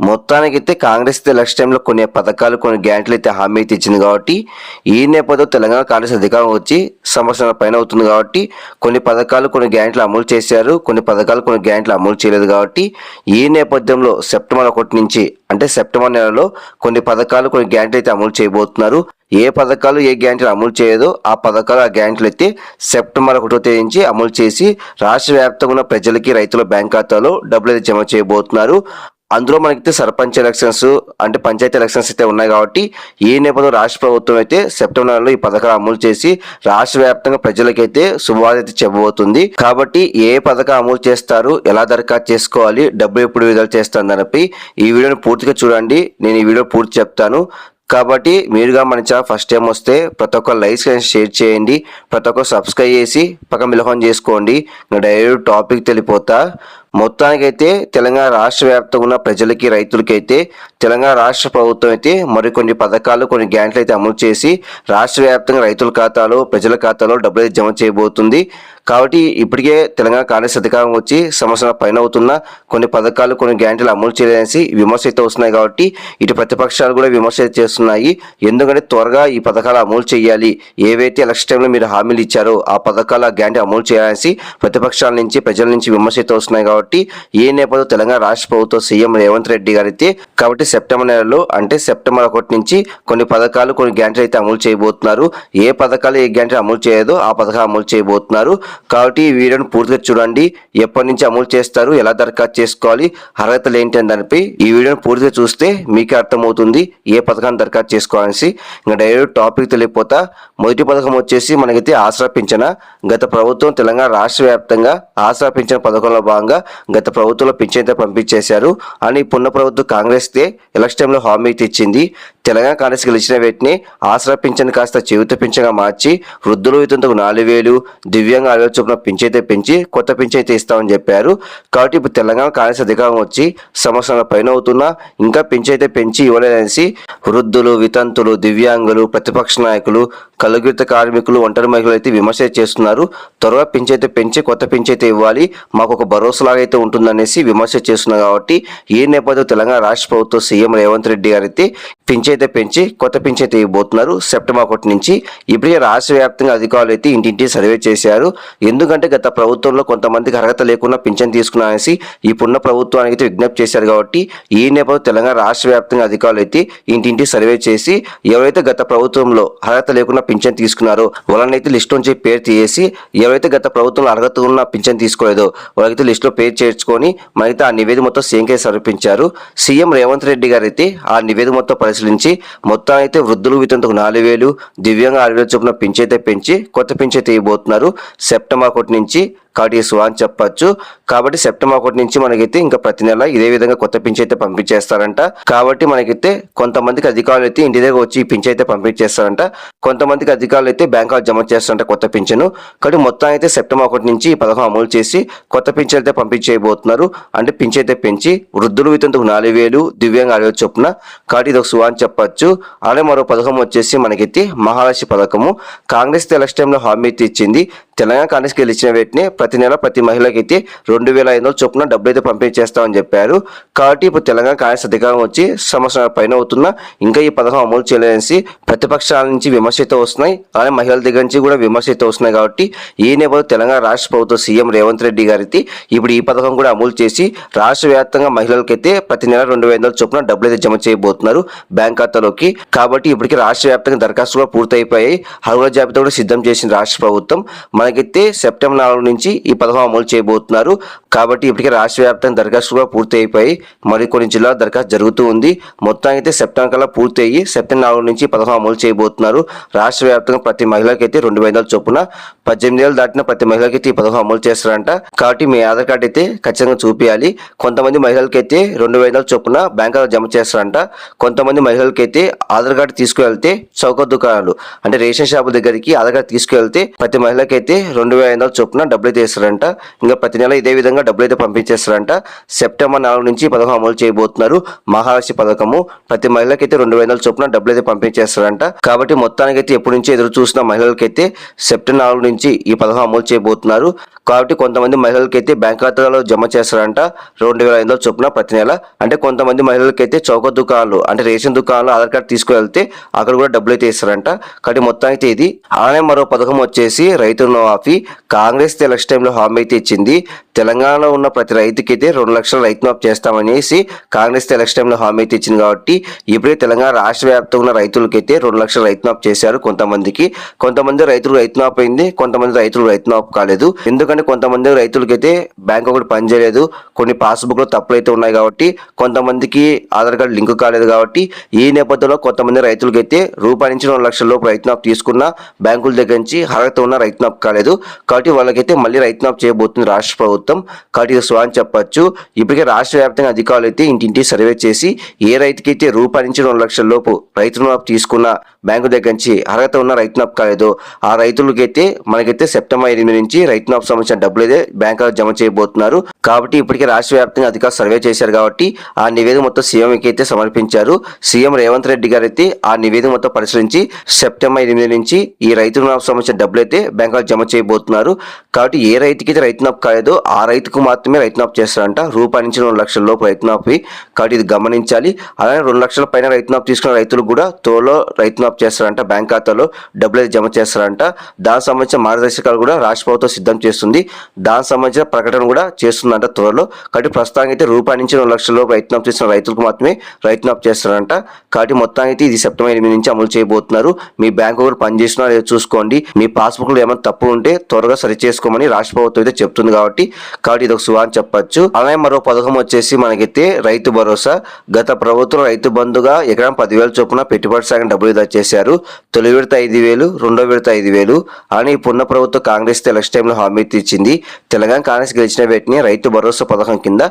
మొత్తానికైతే కాంగ్రెస్ ఎలక్షన్ టైంలో కొన్ని పథకాలు కొన్ని గ్యారంటీలు అయితే హామీ అయితే ఇచ్చింది కాబట్టి ఈ నేపథ్యంలో తెలంగాణ కాంగ్రెస్ అధికారం వచ్చి సంవత్సరాల పైన అవుతుంది కాబట్టి కొన్ని పథకాలు కొన్ని గ్యారంటీలు అమలు చేశారు. కొన్ని పథకాలు కొన్ని గ్యారంటీలు అమలు చేయలేదు కాబట్టి ఈ నేపథ్యంలో సెప్టెంబర్ ఒకటి నుంచి అంటే సెప్టెంబర్ నెలలో కొన్ని పథకాలు కొన్ని గ్యారంటీలు అయితే అమలు చేయబోతున్నారు. ఏ పథకాలు ఏ గ్యారంటీలు అమలు చేయదో ఆ పథకాలు ఆ గ్యారంటీలు అయితే సెప్టెంబర్ ఒకటో తేదీ నుంచి అమలు చేసి రాష్ట్ర వ్యాప్తంగా ఉన్న ప్రజలకి రైతుల బ్యాంక్ ఖాతాలో డబ్బులు అయితే జమ చేయబోతున్నారు. అందులో మనకైతే సర్పంచ్ ఎలక్షన్స్ అంటే పంచాయతీ ఎలక్షన్స్ అయితే ఉన్నాయి కాబట్టి ఈ నేపథ్యంలో రాష్ట్ర ప్రభుత్వం అయితే సెప్టెంబర్ నెలలో ఈ పథకాలు అమలు చేసి రాష్ట్ర వ్యాప్తంగా ప్రజలకైతే శుభవార్త చెప్పబోతుంది. కాబట్టి ఏ పథకం అమలు చేస్తారు ఎలా దరఖాస్తు చేసుకోవాలి డబ్బు ఎప్పుడు విడుదల చేస్తాను దానిపై ఈ వీడియోని పూర్తిగా చూడండి. నేను ఈ వీడియో పూర్తి చెప్తాను. కాబట్టి మీరుగా మన ఛానల్ ఫస్ట్ టైం వస్తే ప్రతి ఒక్క లైక్స్ కానీ షేర్ చేయండి. ప్రతి ఒక్క సబ్స్క్రైబ్ చేసి పక్కన మిలహం చేసుకోండి. డైరెక్ట్ టాపిక్ తెలిపోతా. మొత్తానికైతే తెలంగాణ రాష్ట్ర వ్యాప్తంగా ఉన్న ప్రజలకి రైతులకైతే తెలంగాణ రాష్ట్ర ప్రభుత్వం అయితే మరికొన్ని పథకాలు కొన్ని గ్యాంట్లు అయితే అమలు చేసి రాష్ట్ర వ్యాప్తంగా రైతుల ఖాతాలో ప్రజల ఖాతాలో డబ్బులు అయితే జమ చేయబోతుంది. కాబట్టి ఇప్పటికే తెలంగాణ కాంగ్రెస్ అధికారం వచ్చి సంవత్సరం పైన అవుతున్న కొన్ని పథకాలు కొన్ని గ్యారంటీలు అమలు చేయలేసి విమర్శ అయితే వస్తున్నాయి కాబట్టి ఇటు ప్రతిపక్షాలు కూడా విమర్శ అయితే చేస్తున్నాయి. ఎందుకంటే త్వరగా ఈ పథకాలు అమలు చేయాలి. ఏవైతే ఎలక్షన్ టైంలో మీరు హామీలు ఇచ్చారో ఆ పథకాలు ఆ గ్యారంటీ అమలు చేయాలనేసి ప్రతిపక్షాల నుంచి ప్రజల నుంచి విమర్శ అయితే వస్తున్నాయి కాబట్టి కాబట్టి ఏ నేపథ్యంలో తెలంగాణ రాష్ట్ర ప్రభుత్వం సీఎం రేవంత్ రెడ్డి గారైతే అయితే కాబట్టి సెప్టెంబర్ నెలలో అంటే సెప్టెంబర్ ఒకటి నుంచి కొన్ని పథకాలు కొన్ని గ్యారంటీలు అయితే అమలు చేయబోతున్నారు. ఏ పథకాలు ఏ గ్యారెంటీ అమలు చేయదో ఆ పథకాలు అమలు చేయబోతున్నారు. కాబట్టి ఈ వీడియోను పూర్తిగా చూడండి. ఎప్పటి నుంచి అమలు చేస్తారు ఎలా దరఖాస్తు చేసుకోవాలి అర్హతలు ఏంటి అని దానిపై ఈ వీడియోను పూర్తిగా చూస్తే మీకే అర్థమవుతుంది ఏ పథకాన్ని దరఖాస్తు చేసుకోవాలని ఇంకా డైరెక్ట్ టాపిక్ తెలియపోతా మొదటి పథకం వచ్చేసి మనకైతే ఆసరా పింఛన. గత ప్రభుత్వం తెలంగాణ రాష్ట్ర వ్యాప్తంగా ఆసరా పింఛన పథకంలో భాగంగా గత ప్రభుత్వంలో పింఛన్ అయితే పంపించేశారు. అని పున్న ప్రభుత్వం కాంగ్రెస్ తే ఎలక్షన్ టైంలో హామీ ఇచ్చింది. తెలంగాణ కాంగ్రెస్ గెలిచిన వీటిని ఆసరా పింఛన్ కాస్త చెవిత పింఛన్గా మార్చి వృద్ధులు వితంతకు నాలుగు వేలు దివ్యాంగ ఆరు చొప్పున పింఛైతే పెంచి కొత్త పింఛైతే ఇస్తామని చెప్పారు. కాబట్టి ఇప్పుడు తెలంగాణ కాంగ్రెస్ అధికారం వచ్చి సంవత్సరాల పైన అవుతున్నా ఇంకా పింఛైతే పెంచి ఇవ్వలేదనేసి వృద్ధులు వితంతులు దివ్యాంగులు ప్రతిపక్ష నాయకులు కలుగురిత కార్మికులు ఒంటరి మహిళలు అయితే విమర్శ చేస్తున్నారు. త్వరగా పింఛైతే పెంచి కొత్త పింఛైతే అయితే ఇవ్వాలి. మాకు ఒక భరోసాలాగా అయితే ఉంటుందనేసి విమర్శ చేస్తున్నారు కాబట్టి ఈ నేపథ్యంలో తెలంగాణ రాష్ట్ర ప్రభుత్వం సీఎం రేవంత్ రెడ్డి గారు అయితే పింఛైతే అయితే పెంచి కొత్త పింఛన్ అయితే ఇవ్వబోతున్నారు. సెప్టెంబర్ ఒకటి నుంచి ఇప్పటికే రాష్ట్ర వ్యాప్తంగా అధికారులు అయితే ఇంటింటి సర్వే చేశారు. ఎందుకంటే గత ప్రభుత్వంలో కొంతమందికి అర్హత లేకుండా పింఛన్ తీసుకున్నారనేసి ఇప్పుడున్న ప్రభుత్వానికి అయితే విజ్ఞప్తి చేశారు కాబట్టి ఈ నేపథ్యంలో తెలంగాణ రాష్ట్ర వ్యాప్తంగా అధికారులు అయితే ఇంటింటి సర్వే చేసి ఎవరైతే గత ప్రభుత్వంలో అర్హత లేకుండా పింఛన్ తీసుకున్నారో వాళ్ళనైతే లిస్ట్ నుంచి పేరు తీసేసి ఎవరైతే గత ప్రభుత్వంలో అర్హత ఉన్న పింఛన్ తీసుకోలేదో వాళ్ళకైతే లిస్టులో పేరు చేర్చుకొని మనైతే ఆ నివేదిక మొత్తం సీఎంకే సమర్పించారు. సీఎం రేవంత్ రెడ్డి గారు అయితే ఆ నివేదిక మొత్తం పెంచి మొత్తం అయితే వృద్ధులు వితంతకు నాలుగు వేలు దివ్యంగా ఆరు వేలు చొప్పున పింఛైతే పెంచి కొత్త పింఛైతే ఇవ్వబోతున్నారు. సెప్టెంబర్ ఒకటి నుంచి కాబట్టి అని చెప్పొచ్చు. కాబట్టి సెప్టెంబర్ ఒకటి నుంచి మనకైతే ఇంకా ప్రతి నెల ఇదే విధంగా కొత్త పింఛ్ అయితే పంపించేస్తారంట. కాబట్టి మనకైతే కొంతమందికి అధికారులు అయితే ఇంటి దగ్గర వచ్చి పింఛ్ అయితే పంపించేస్తారంట. కొంతమందికి అధికారులు అయితే బ్యాంక్ జమ చేస్తారంట కొత్త పింఛను. కాబట్టి మొత్తం అయితే సెప్టెంబర్ ఒకటి నుంచి ఈ పథకం అమలు చేసి కొత్త పింఛన్ అయితే పంపించేయబోతున్నారు. అంటే పింఛ్ అయితే పెంచి వృద్ధులు వితంతుకు నాలుగు వేలు దివ్యంగా ఆరు చొప్పున కాబట్టి ఇది ఒక సువా అని చెప్పచ్చు. అలాగే మరో పథకం వచ్చేసి మనకైతే మహాలక్ష్మి పథకము. కాంగ్రెస్ ఎలక్షన్ టైంలో హామీ అయితే ఇచ్చింది. తెలంగాణ కాంగ్రెస్ గెలిచిన వెంటనే ప్రతి నెల ప్రతి మహిళకైతే రెండు వేల ఐదు వందల చొప్పున డబ్బులు అయితే పంపిణీ చేస్తామని చెప్పారు. కాబట్టి ఇప్పుడు తెలంగాణ కాంగ్రెస్ అధికారం వచ్చి సంవత్సరాల పైన అవుతున్నా ఇంకా ఈ పథకం అమలు చేయలేదనేసి ప్రతిపక్షాల నుంచి విమర్శ అయితే వస్తున్నాయి. అలాగే మహిళల దగ్గర నుంచి కూడా విమర్శ అయితే వస్తున్నాయి కాబట్టి ఈ నేపథ్యంలో తెలంగాణ రాష్ట్ర ప్రభుత్వ సీఎం రేవంత్ రెడ్డి గారికి ఇప్పుడు ఈ పథకం కూడా అమలు చేసి రాష్ట్ర వ్యాప్తంగా మహిళలకైతే ప్రతి నెల రెండు వేల చొప్పున డబ్బులు అయితే జమ చేయబోతున్నారు. బ్యాంక్ కోల్కతాలోకి కాబట్టి ఇప్పటికీ రాష్ట్ర వ్యాప్తంగా దరఖాస్తులు కూడా పూర్తయిపోయాయి. అర్హుల జాబితా కూడా సిద్ధం చేసింది రాష్ట్ర ప్రభుత్వం. మనకైతే సెప్టెంబర్ నాలుగు నుంచి ఈ పథకం అమలు చేయబోతున్నారు. కాబట్టి ఇప్పటికే రాష్ట్ర వ్యాప్తంగా దరఖాస్తు కూడా పూర్తి అయిపోయి మరికొన్ని జిల్లాల దరఖాస్తు జరుగుతూ ఉంది. మొత్తం అయితే సెప్టెంబర్ కల్లా పూర్తి అయ్యి సెప్టెంబర్ నాలుగు నుంచి పథకం అమలు చేయబోతున్నారు. రాష్ట్ర వ్యాప్తంగా ప్రతి మహిళకి అయితే రెండు వేల చొప్పున పద్దెనిమిది ఏళ్ళు దాటిన ప్రతి మహిళకి అయితే ఈ పథకం అమలు చేస్తారంట. కాబట్టి మీ ఆధార్ కార్డు అయితే ఖచ్చితంగా చూపించాలి కొంతమంది మహిళలకి అయితే రెండు వేల చొప్పున బ్యాంకులో జమ చేస్తారంట. కొంతమంది మహిళలకి అయితే ఆధార్ కార్డు తీసుకువెళ్తే చౌక దుకాణాలు అంటే రేషన్ షాపు దగ్గరికి ఆధార్ కార్డు తీసుకువెళ్తే ప్రతి మహిళకి అయితే రెండు వేల ఐదు చొప్పున డబ్బులు తీస్తారంట ఇంకా ప్రతి నెల ఇదే విధంగా భాగంగా డబ్బులు అయితే పంపించేస్తారంట. సెప్టెంబర్ నాలుగు నుంచి పథకం అమలు చేయబోతున్నారు. మహాలక్ష్మి పథకము. ప్రతి మహిళకైతే రెండు వేల చొప్పున డబ్బులు అయితే పంపించేస్తారంట. కాబట్టి మొత్తానికైతే ఎప్పటి నుంచి ఎదురు చూసిన మహిళలకైతే సెప్టెంబర్ నాలుగు నుంచి ఈ పథకం అమలు చేయబోతున్నారు. కాబట్టి కొంతమంది మహిళలకైతే బ్యాంక్ ఖాతాలో జమ చేస్తారంట. రెండు వేల ఐదు చొప్పున ప్రతి నెల. అంటే కొంతమంది మహిళలకైతే చౌక దుకాణాలు అంటే రేషన్ దుకాణాలు ఆధార్ కార్డు తీసుకువెళ్తే అక్కడ కూడా డబ్బులు అయితే ఇస్తారంట. కాబట్టి మొత్తానికి ఇది. అలానే మరో పథకం వచ్చేసి రైతు రుణమాఫీ. కాంగ్రెస్ ఎలక్షన్ టైంలో హామీ అయితే ఇచ్చింది. తెలంగాణలో ఉన్న ప్రతి రైతుకి అయితే రెండు లక్షల రైతు మాఫ్ చేస్తామనేసి కాంగ్రెస్ ఎలక్షన్ టైంలో హామీ అయితే ఇచ్చింది కాబట్టి ఇప్పుడే తెలంగాణ రాష్ట్ర వ్యాప్తంగా ఉన్న రైతులకైతే రెండు లక్షల రైతు మాఫ్ చేశారు కొంతమందికి. కొంతమంది రైతులు రైతు మాఫ్ అయింది కొంతమంది రైతులు రైతు మాఫ్ కాలేదు. ఎందుకంటే కొంతమంది రైతులకైతే బ్యాంక్ ఒకటి పనిచేయలేదు కొన్ని పాస్బుక్లో తప్పులు అయితే ఉన్నాయి కాబట్టి కొంతమందికి ఆధార్ కార్డు లింక్ కాలేదు కాబట్టి ఈ నేపథ్యంలో కొంతమంది రైతులకైతే రూపాయి నుంచి రెండు లక్షల లోపు రైతు తీసుకున్న బ్యాంకుల దగ్గర నుంచి అర్హత ఉన్న రైతు కాలేదు. కాబట్టి వాళ్ళకైతే మళ్ళీ రైతు చేయబోతుంది రాష్ట్ర ప్రభుత్వం. కాబట్టి ఇది స్వాన్ ఇప్పటికే రాష్ట్ర వ్యాప్తంగా అధికారులు అయితే ఇంటింటి సర్వే చేసి ఏ రైతుకైతే రూపాయి నుంచి రెండు లక్షల లోపు రైతు తీసుకున్న బ్యాంకు దగ్గర నుంచి అర్హత ఉన్న రైతు మాఫ్ కాలేదు. ఆ రైతులకైతే మనకైతే సెప్టెంబర్ ఎనిమిది నుంచి రైతు సంబంధించిన డబ్బులు అయితే బ్యాంకులో జమ చేయబోతున్నారు. కాబట్టి ఇప్పటికే రాష్ట్ర వ్యాప్తంగా అధికారులు సర్వే చేశారు కాబట్టి ఆ నివేదిక మొత్తం సీఎంకి అయితే సమర్పించారు. సీఎం రేవంత్ రెడ్డి గారు అయితే ఆ నివేదిక మొత్తం పరిశీలించి సెప్టెంబర్ ఎనిమిది నుంచి ఈ రైతు రుణాలకు సంబంధించిన డబ్బులు అయితే బ్యాంకులో జమ చేయబోతున్నారు. కాబట్టి ఏ రైతుకైతే రైతు నాపు కాలేదో ఆ రైతుకు మాత్రమే రైతు నాపు చేస్తారంట. రూపాయి నుంచి రెండు లక్షల లోపు రైతు నాపు కాబట్టి ఇది గమనించాలి. అలానే రెండు లక్షల పైన రైతు నాపు తీసుకున్న రైతులకు కూడా త్వరలో రైతు డ్రాప్ చేస్తారంట బ్యాంక్ ఖాతాలో డబ్బులు అయితే జమ చేస్తారంట. దానికి సంబంధించిన మార్గదర్శకాలు కూడా రాష్ట్ర ప్రభుత్వం సిద్ధం చేస్తుంది. దానికి సంబంధించిన ప్రకటన కూడా చేస్తుందంట త్వరలో. కాబట్టి ప్రస్తుతానికి అయితే రూపాయి నుంచి రెండు లక్షల లోపు రైతు నాపు చేసిన రైతులకు మాత్రమే రైతు నాపు చేస్తారంట. కాబట్టి మొత్తానికి అయితే ఇది సెప్టెంబర్ ఎనిమిది నుంచి అమలు చేయబోతున్నారు. మీ బ్యాంకు కూడా పనిచేసినా లేదో చూసుకోండి. మీ పాస్బుక్లో ఏమైనా తప్పు ఉంటే త్వరగా సరి చేసుకోమని రాష్ట్ర ప్రభుత్వం అయితే చెప్తుంది కాబట్టి. కాబట్టి ఇది ఒక సువా అని అలాగే మరో పథకం వచ్చేసి మనకైతే రైతు భరోసా. గత ప్రభుత్వం రైతు బంధుగా ఎకరం పదివేల చొప్పున పెట్టుబడి సాగిన డబ్బులు విడుదల చేశారు. తొలి విడత ఐదు వేలు రెండో విడత ఐదు వేలు. అని పున్న ప్రభుత్వం కాంగ్రెస్ ఎలక్షన్ టైంలో హామీ ఇచ్చింది. తెలంగాణ కాంగ్రెస్ గెలిచిన వీటిని రైతు భరోసా పథకం కింద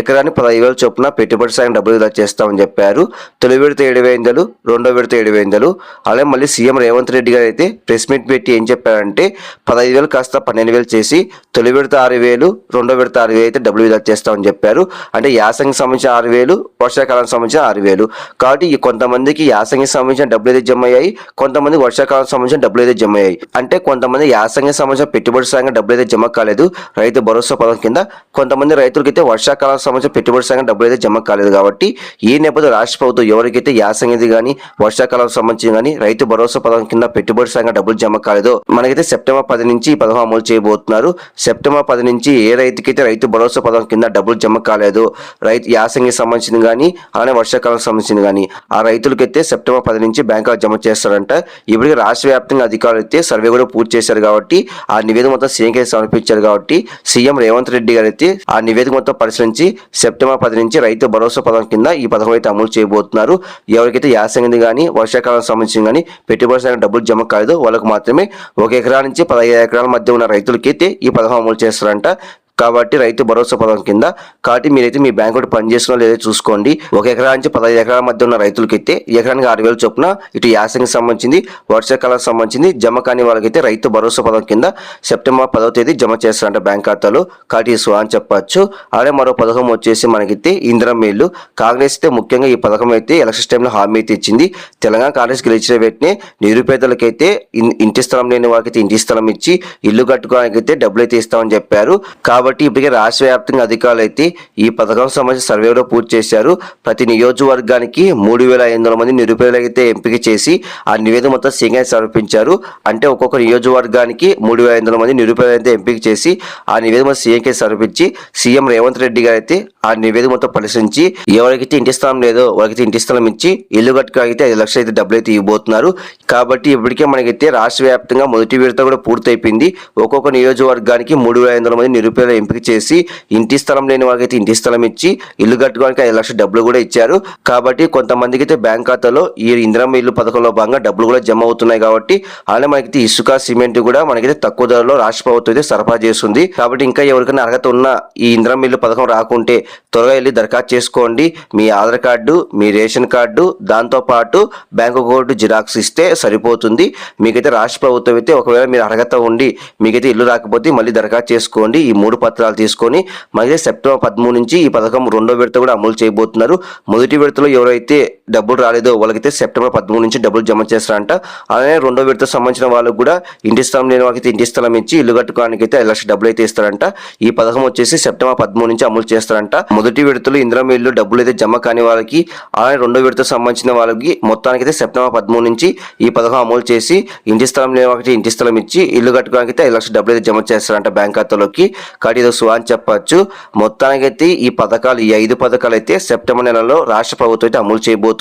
ఎకరానికి పదహైదు వేల చొప్పున పెట్టుబడి సాయం డబ్బులు విధా చేస్తామని చెప్పారు. తొలి విడత ఏడు వేందలు రెండో విడత ఏడు వేందలు. అలాగే మళ్ళీ సీఎం రేవంత్ రెడ్డి గారు అయితే ప్రెస్ మీట్ పెట్టి ఏం చెప్పారంటే పదహైదు వేలు కాస్త పన్నెండు వేలు చేసి తొలి విడత ఆరు వేలు రెండో విడత ఆరు వేలు అయితే డబ్బులు విడుదల చేస్తామని చెప్పారు. అంటే యాసంగి సంబంధించిన ఆరు వేలు వర్షాకాలానికి సంబంధించిన ఆరు వేలు. కాబట్టి కొంతమందికి యాసంగి సంబంధించిన డబ్బులు అయితే జమ అయ్యాయి కొంతమంది వర్షాకాలం సంబంధించిన డబ్బులు అయితే జమ అయ్యాయి అంటే కొంతమంది యాసంగికి సంబంధించిన పెట్టుబడి సాగం డబ్బులు అయితే జమ కాలేదు. రైతు భరోసా పథకం కింద కొంతమంది రైతులకైతే వర్షాకాలం సంబంధించిన పెట్టుబడి సాగం డబ్బులు అయితే జమ కాలేదు కాబట్టి ఈ నేపథ్యంలో రాష్ట్ర ప్రభుత్వం ఎవరికైతే యాసంగిది కానీ వర్షాకాలం సంబంధించి కానీ రైతు భరోసా పథకం కింద పెట్టుబడి సాగం డబ్బులు జమ కాలేదో మనకైతే సెప్టెంబర్ పది నుంచి ఈ పథకం అమలు చేయబోతున్నారు. సెప్టెంబర్ పది నుంచి ఏ రైతుకైతే రైతు భరోసా పథకం కింద డబ్బులు జమ కాలేదు రైతు యాసంగి సంబంధించింది కానీ అలానే వర్షాకాలం సంబంధించింది కానీ ఆ రైతులకైతే సెప్టెంబర్ పది నుంచి బ్యాంకులో జమ చేస్తారంట. ఇప్పటికి రాష్ట్ర వ్యాప్తంగా అధికారులు అయితే సర్వే కూడా పూర్తి చేశారు కాబట్టి ఆ నివేదిక మొత్తం సీఎంకి సమర్పించారు కాబట్టి సీఎం రేవంత్ రెడ్డి గారు అయితే ఆ నివేదిక మొత్తం పరిశీలించి సెప్టెంబర్ పది నుంచి రైతు భరోసా పథకం కింద ఈ పథకం అయితే అమలు చేయబోతున్నారు. ఎవరికైతే యాసంగిది కానీ వర్షాకాలం సంబంధించి కానీ పెట్టుబడి డబ్బులు జమ కాలేదో వాళ్ళకు మాత్రమే ఒక ఎకరా నుంచి పదహైదు ఎకరాల మధ్య ఉన్న రైతులకైతే ఈ పథకం అమలు చేస్తారంట. కాబట్టి రైతు భరోసా పథకం కింద కాబట్టి మీరైతే మీ బ్యాంక్ ఒకటి పనిచేస్తున్నా లేదో చూసుకోండి. ఒక ఎకరా నుంచి పదహైదు ఎకరాల మధ్య ఉన్న రైతులకైతే ఎకరానికి ఆరు వేలు చొప్పున ఇటు యాసంగికి సంబంధించింది వర్షాకాలం సంబంధించింది జమ కాని వాళ్ళకైతే రైతు భరోసా పథకం కింద సెప్టెంబర్ పదవ తేదీ జమ చేస్తారంట బ్యాంక్ ఖాతాలో. కాబట్టి సో అని చెప్పచ్చు. అలాగే మరో పథకం వచ్చేసి మనకైతే ఇంధనం మేలు కాంగ్రెస్ అయితే ముఖ్యంగా ఈ పథకం అయితే ఎలక్షన్ టైంలో హామీ అయితే ఇచ్చింది. తెలంగాణ కాంగ్రెస్ గెలిచిన వెంటనే నిరుపేదలకైతే ఇన్- ఇంటి స్థలం లేని వారికైతే ఇంటి స్థలం ఇచ్చి ఇల్లు కట్టుకోవడానికి అయితే డబ్బులు అయితే ఇస్తామని చెప్పారు. కాబట్టి ఇప్పటికే రాష్ట్ర వ్యాప్తంగా అధికారులు అయితే ఈ పథకం సంబంధించిన సర్వే కూడా పూర్తి చేశారు. ప్రతి నియోజకవర్గానికి మూడు వేల ఐదు వందల మంది నిరుపేదలు అయితే ఎంపిక చేసి ఆ నివేదిక మొత్తం సీఎం సమర్పించారు. అంటే ఒక్కొక్క నియోజకవర్గానికి మూడు వేల ఐదు వందల మంది నిరుపేదలు అయితే ఎంపిక చేసి ఆ నివేదిక మొత్తం సమర్పించి సీఎం రేవంత్ రెడ్డి గారు అయితే ఆ నివేదిక మొత్తం పరిశీలించి ఎవరికైతే ఇంటి స్థలం లేదో వారికైతే ఇంటి స్థలం ఇచ్చి ఇల్లు కట్టుకోగలిగితే ఐదు లక్షలు అయితే డబ్బులు అయితే ఇవ్వబోతున్నారు. కాబట్టి ఇప్పటికే మనకైతే రాష్ట్ర వ్యాప్తంగా మొదటి విడత కూడా పూర్తయిపోయింది. ఒక్కొక్క నియోజకవర్గానికి మూడు వేల ఐదు వందల మంది నిరుపేదలు ఎంపిక చేసి ఇంటి స్థలం లేని వాళ్ళకైతే ఇంటి స్థలం ఇచ్చి ఇల్లు కట్టుకోవడానికి ఐదు లక్షల డబ్బులు కూడా ఇచ్చారు. కాబట్టి కొంతమందికి అయితే బ్యాంక్ ఖాతాలో ఈ ఇందిరమ్మ ఇల్లు పథకంలో భాగంగా డబ్బులు కూడా జమ అవుతున్నాయి కాబట్టి అలానే మనకైతే ఇసుక సిమెంట్ కూడా మనకైతే తక్కువ ధరలో రాష్ట్ర ప్రభుత్వం అయితే సరఫరా చేస్తుంది. కాబట్టి ఇంకా ఎవరికైనా అర్హత ఉన్న ఈ ఇందిరమ్మ ఇల్లు పథకం రాకుంటే త్వరగా వెళ్ళి దరఖాస్తు చేసుకోండి. మీ ఆధార్ కార్డు మీ రేషన్ కార్డు దాంతో పాటు బ్యాంకు అకౌంట్ జిరాక్స్ ఇస్తే సరిపోతుంది. మీకైతే రాష్ట్ర ప్రభుత్వం అయితే ఒకవేళ మీరు అర్హత ఉండి మీకైతే ఇల్లు రాకపోతే మళ్ళీ దరఖాస్తు చేసుకోండి. ఈ మూడు పత్రాలు తీసుకొని మళ్ళీ సెప్టెంబర్ పదమూడు నుంచి ఈ పథకం రెండో విడత కూడా అమలు చేయబోతున్నారు. మొదటి విడతలో ఎవరైతే డబ్బులు రాలేదో. వాళ్ళకైతే సెప్టెంబర్ పదమూడు నుంచి డబ్బులు జమ చేస్తారంట. అలానే రెండో విడత సంబంధించిన వాళ్ళకు కూడా ఇంటి స్థలం లేని వాళ్ళకి ఇంటి స్థలం ఇచ్చి ఇల్లు కట్టుకోవడానికి అయితే ఐదు లక్షల డబ్బులు అయితే ఇస్తారంట. ఈ పథకం వచ్చేసి సెప్టెంబర్ పదమూడు నుంచి అమలు చేస్తారంట. మొదటి విడతలో ఇందిరం ఇల్లు డబ్బులు అయితే జమ కాని వాళ్ళకి అలానే రెండో విడత సంబంధించిన వాళ్ళకి మొత్తానికి అయితే సెప్టెంబర్ పదమూడు నుంచి ఈ పథకం అమలు చేసి ఇంటి స్థలం లేని వాళ్ళకి ఇంటి స్థలం ఇచ్చి ఇల్లు కట్టుకోవడానికి అయితే ఐదు లక్షల డబ్బులు అయితే జమ చేస్తారంట బ్యాంక్ ఖాతాలోకి. కాబట్టి ఇది సువా అని చెప్పచ్చు. మొత్తానికైతే ఈ పథకాలు ఈ ఐదు పథకాలు అయితే సెప్టెంబర్ నెలలో రాష్ట్ర ప్రభుత్వం అయితే అమలు చేయబోతుంది.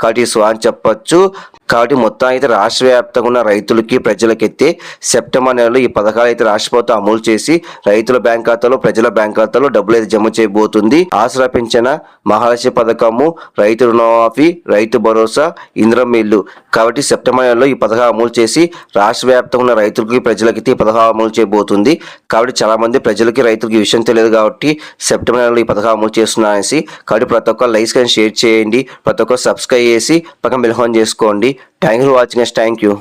కాబట్టి ఇది అని చెప్పచ్చు. కాబట్టి మొత్తం అయితే రాష్ట్ర వ్యాప్తంగా ఉన్న రైతులకి ప్రజలకైతే సెప్టెంబర్ నెలలో ఈ పథకాలు అయితే రాష్ట్ర ప్రభుత్వం అమలు చేసి రైతుల బ్యాంక్ ఖాతాలో ప్రజల బ్యాంక్ ఖాతాలో డబ్బులు అయితే జమ చేయబోతుంది. ఆసరా పెంచిన మహాలక్ష్మి పథకము రైతు రుణమాఫీ రైతు భరోసా ఇంద్రం ఇల్లు. కాబట్టి సెప్టెంబర్ నెలలో ఈ పథకం అమలు చేసి రాష్ట్ర వ్యాప్తంగా ఉన్న రైతులకి ప్రజలకైతే ఈ పథకం అమలు చేయబోతుంది. కాబట్టి చాలా మంది ప్రజలకి రైతులకి ఈ విషయం తెలియదు కాబట్టి సెప్టెంబర్ నెలలో ఈ పథకం అమలు చేస్తున్నా అనేసి కాబట్టి ప్రతి ఒక్క లైక్స్ కానీ షేర్ చేయండి ప్రతి ఒక్క సబ్స్క్రైబ్ చేసి పక్కన బెల్హాన్ చేసుకోండి. Thank for watching thank you